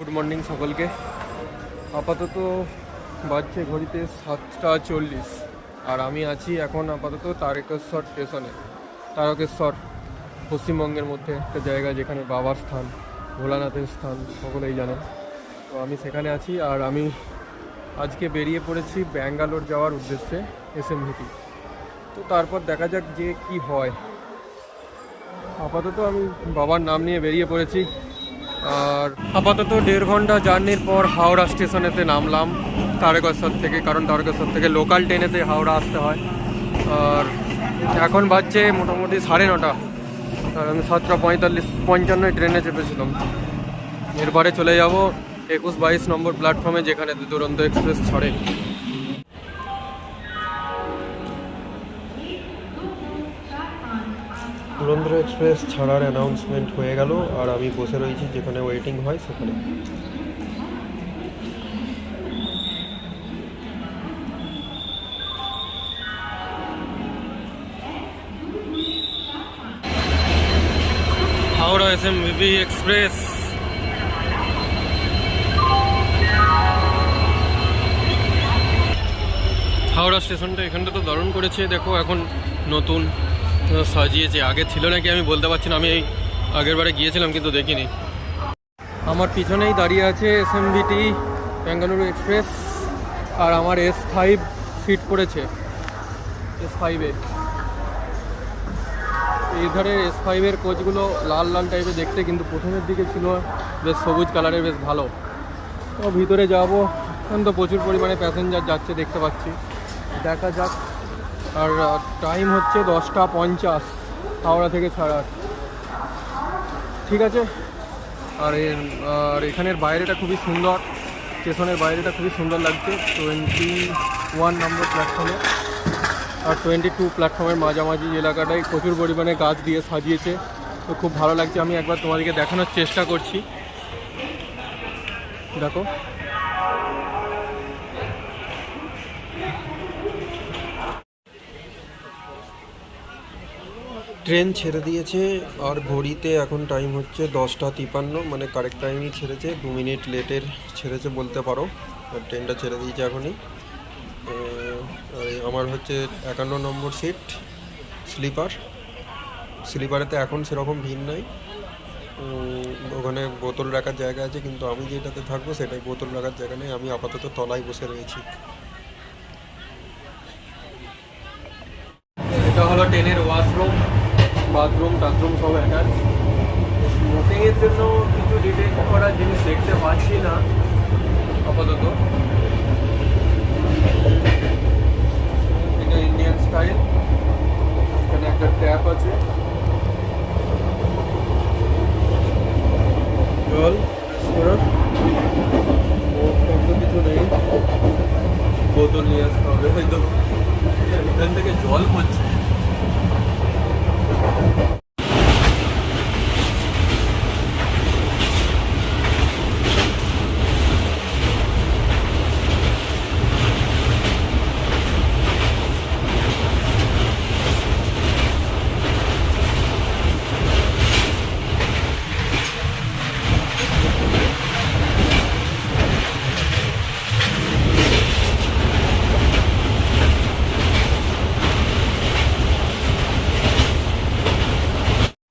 Good morning সকলকে। আপাতত বাজছে ঘড়িতে সাতটা চল্লিশ। আর আমি আছি এখন আপাতত তারকেশ্বর স্টেশনে তারকেশ্বর, পশ্চিমবঙ্গের মধ্যে একটা জায়গা যেখানে বাবার স্থান, ভোলানাথের স্থান, সকলেই জানেন তো আমি সেখানে আছি আর আমি আজকে বেরিয়ে পড়েছি ব্যাঙ্গালোর যাওয়ার উদ্দেশ্যে এসএমভিটি তো তারপর দেখা যাক যে কি হয়। আপাতত আমি বাবার নাম নিয়ে বেরিয়ে পড়েছি। আর আপাতত দেড় ঘণ্টা জার্নির পর হাওড়া স্টেশনেতে নামলাম, তারকেশ্বর থেকে, কারণ তারকেশ্বর থেকে লোকাল ট্রেনেতে হাওড়া আসতে হয়। আর এখন বাজছে মোটামুটি সাড়ে নটা। আর আমি সাতটা পঁয়তাল্লিশ পঞ্চান্নয় ট্রেনে চেপেছিলাম। এরপরে চলে যাব একুশ বাইশ নম্বর প্ল্যাটফর্মে যেখানে দুরন্ত এক্সপ্রেস ছাড়ে। দুরন্ত এক্সপ্রেস ছাড়ার অ্যানাউন্সমেন্ট হয়ে গেল, আর আমি বসে রয়েছি যেখানে ওয়েটিং হয় সেখানে। Howrah S M B B express. Howrah স্টেশনটা এখানটা তো দারুণ করেছে, দেখো এখন নতুন সাজিয়েছে, আগে ছিল নাকি আমি বলতে পারছি না, আমি এই আগের বারে গিয়েছিলাম কিন্তু দেখিনি। আমার পিছনেই দাঁড়িয়ে আছে এস এম বিটি বেঙ্গালুরু এক্সপ্রেস আর আমার এস ফাইভ সিট পড়েছে এস ফাইভে এই ধারে এস ফাইভের কোচগুলো লাল লাল টাইপের দেখতে, কিন্তু প্রথমের দিকে ছিল বেশ সবুজ কালারের বেশ ভালো। তো ভিতরে যাব, এখন তো প্রচুর পরিমাণে প্যাসেঞ্জার যাচ্ছে, দেখতে পাচ্ছি। দেখা যাক। আর টাইম হচ্ছে দশটা পঞ্চাশ, হাওড়া থেকে ছাড়ার। ঠিক আছে? আর এর, আর এখানের বাইরেটা খুবই সুন্দর, স্টেশনের বাইরেটা খুবই সুন্দর লাগছে। টোয়েন্টি ওয়ান নম্বর প্ল্যাটফর্মে আর টোয়েন্টি টু প্ল্যাটফর্মের মাঝামাঝি এলাকাটায় প্রচুর পরিমাণে গাছ দিয়ে সাজিয়েছে। তো খুব ভালো লাগছে, আমি একবার তোমাদেরকে দেখানোর চেষ্টা করছি। দেখো। ট্রেন ছেড়ে দিয়েছে আর ঘড়িতে এখন টাইম হচ্ছে দশটা তিপান্ন মানে কারেক্ট টাইমই ছেড়েছে, দু মিনিট লেটের ছেড়েছে বলতে পারো। আর ট্রেনটা ছেড়ে দিয়েছে এখনই। আমার হচ্ছে একান্ন নম্বর সিট স্লিপার স্লিপারেতে এখন সেরকম ভিড় নাই। ওখানে বোতল রাখার জায়গা আছে, কিন্তু আমি যেটাতে থাকব সেটাই বোতল রাখার জায়গা নেই। আমি আপাতত তলায় বসে রয়েছি। এটা হলো ট্রেনের ওয়াশরুম বাথরুম, টাথরুম সব অ্যাটাচ স্মোকিংয়ের জন্য কিছু ডিটেক্ট করার জিনিস দেখতে পাচ্ছি না, আপাতত। এটা ইন্ডিয়ান স্টাইল এখানে একটা ট্যাপ আছে জল করার ও কত কিছু নেই বোতল নিয়ে আসতে হবে হয়তো এখান থেকে জল পড়ছে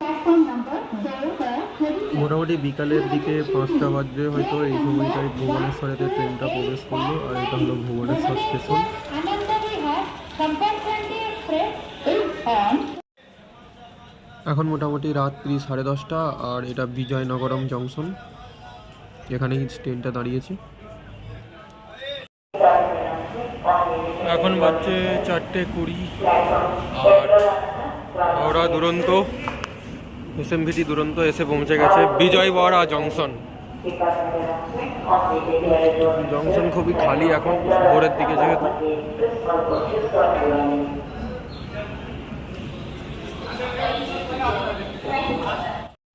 Platform number zero per thirty. মোটামুটি বিকালের দিকে পাঁচটা বাজবে, হয়তো এই সময়টায় ভুবনেশ্বরেতে ট্রেনটা প্রবেশ করল, আর এটা হলো ভুবনেশ্বর স্টেশন. এখন মোটামুটি রাত্রি সাড়ে দশটা, আর এটা বিজয়নগরম জংশন এখানেই ট্রেনটা দাঁড়িয়েছে এখন বাজছে চারটে কুড়ি, আর হাওড়া দুরন্ত এসএমভিটি দুরন্ত এসে পৌঁছে গেছে বিজয়ওয়াড়া জংশন। জংশন খুবই খালি এখন, ভোরের দিকে যেহেতু।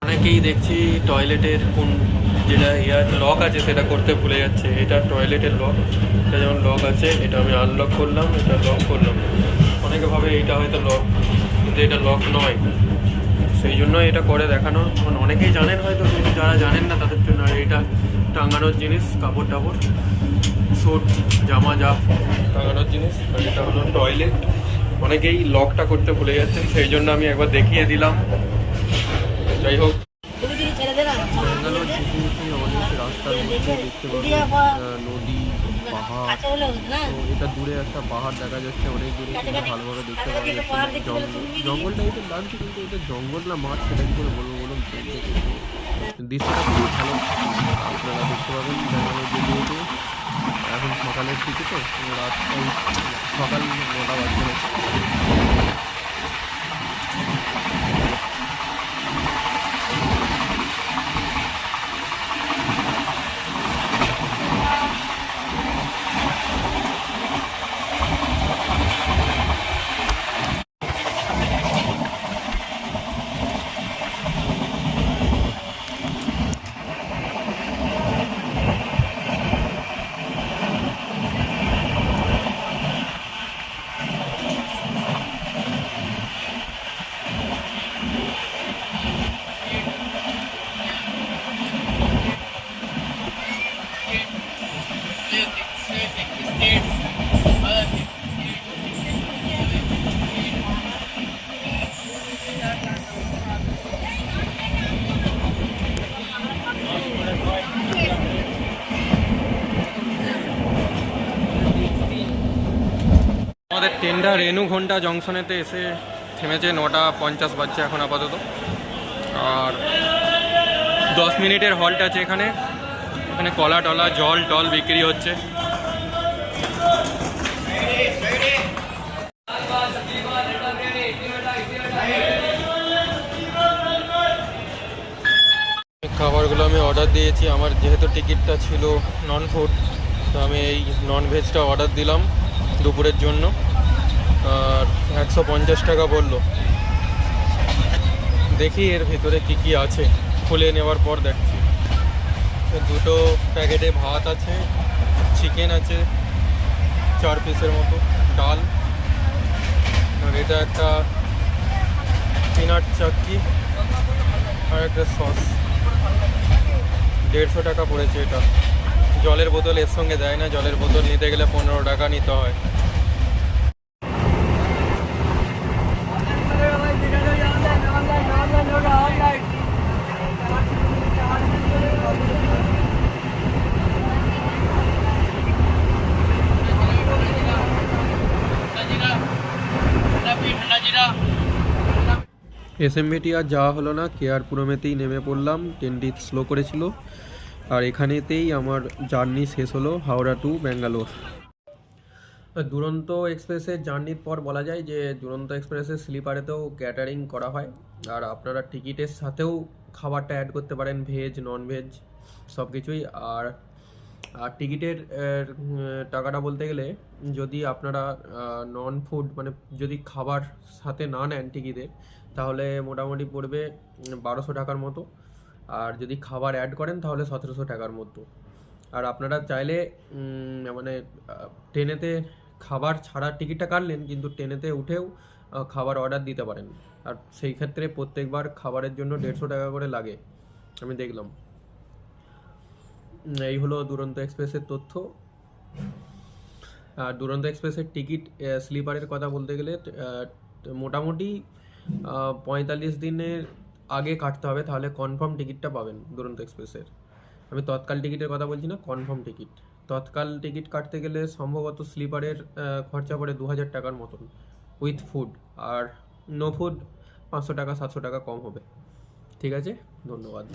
অনেকেই দেখছি টয়লেটের কোন যেটা ইয়ার লক আছে, সেটা করতে ভুলে যাচ্ছে। এটা টয়লেটের লক, এটা যেমন লক আছে, এটা আমি আনলক করলাম, এটা লক করলাম। অনেকে ভাবে এটা হয়তো লক, কিন্তু এটা লক নয়। সেই জন্য এটা করে দেখানো। মানে অনেকেই জানেন হয়তো কিন্তু যারা জানেন না তাদের জন্য আর এটা টাঙানোর জিনিস কাপড় টাপড় স্যুট জামা যা টাঙানোর জিনিস আর এটা হলো টয়লেট। অনেকেই লকটা করতে ভুলে যাচ্ছে সেই জন্য আমি একবার দেখিয়ে দিলাম। যাই হোক। রাস্তার মধ্যে দেখতে পাবেন নদী পাহাড়। তো এটা দূরে একটা পাহাড় দেখা যাচ্ছে অনেক দূরে কিন্তু ভালোভাবে দেখতে পাওয়া যাচ্ছে না। জঙ্গল জঙ্গল টাইপের লাগছে কিন্তু এটা জঙ্গল না মাঠ সেটা কি করে বলব বলুন। দৃশ্যটা খুবই ভালো। আপনারা দেখতে পাবেন যেহেতু এখন সকালের দিকে তো রাত সকাল নটা বাজছে টেন্ডা রেনু ঘণ্টা জংশনেতে এসে থেমেছে নটা পঞ্চাশ বাজছে এখন আপাতত। আর দশ মিনিটের হল্ট আছে এখানে। এখানে কলা টলা, জল টল বিক্রি হচ্ছে। খাবারগুলো আমি অর্ডার দিয়েছি। আমার যেহেতু টিকিটটা ছিল নন ফুড তো আমি এই নন ভেজটা অর্ডার দিলাম দুপুরের জন্য। আর একশো পঞ্চাশ টাকা বলল। দেখি এর ভিতরে কি কি আছে। খুলে নেওয়ার পর দেখছি। দুটো প্যাকেটে ভাত আছে চিকেন আছে, চার পিসের মতো ডাল। আর এটা একটা পিনাট চাক্কি আর একটা সস দেড়শো টাকা পড়েছে এটা। জলের বোতল এর সঙ্গে দেয় না, জলের বোতল নিতে গেলে পনেরো টাকা নিতে হয়। এসএমবিটি আর যাওয়া হলো না কেয়ারপুরমেতেই নেমে পড়লাম, ট্রেনটি স্লো করেছিল। আর এখানেতেই আমার জার্নি শেষ হলো, হাওড়া টু ব্যাঙ্গালোর। দুরন্ত এক্সপ্রেসের জার্নির পর বলা যায় যে, দুরন্ত এক্সপ্রেসের স্লিপারেতেও ক্যাটারিং করা হয়। আর আপনারা টিকিটের সাথেও খাবারটা অ্যাড করতে পারেন, ভেজ নন ভেজ সব কিছুই আর আর টিকিটের টাকাটা বলতে গেলে যদি আপনারা নন ফুড মানে যদি খাবার সাথে না নেন টিকিটের তাহলে মোটামুটি পড়বে বারোশো টাকার মতো। আর যদি খাবার অ্যাড করেন, তাহলে সতেরোশো টাকার মতো। আর আপনারা চাইলে মানে ট্রেনেতে খাবার ছাড়ার টিকিটটা কাটলেন, কিন্তু ট্রেনেতে উঠেও খাবার অর্ডার দিতে পারেন। আর সেই ক্ষেত্রে প্রত্যেকবার খাবারের জন্য দেড়শো টাকা করে লাগে। আমি দেখলাম। এই হলো দুরন্ত এক্সপ্রেসের তথ্য। আর দুরন্ত এক্সপ্রেসের টিকিট স্লিপারের কথা বলতে গেলে মোটামুটি পঁয়তাল্লিশ দিনের আগে কাটতে হবে, তাহলে কনফার্ম টিকিটটা পাবেন দুরন্ত এক্সপ্রেসের। আমি তৎকাল টিকিটের কথা বলছি না কনফার্ম টিকিট। তৎকাল টিকিট কাটতে গেলে সম্ভবত স্লিপারের খরচা পড়ে দু হাজার টাকার মতন উইথ ফুড আর নো ফুড পাঁচশো টাকা, সাতশো টাকা কম হবে। ঠিক আছে? ধন্যবাদ।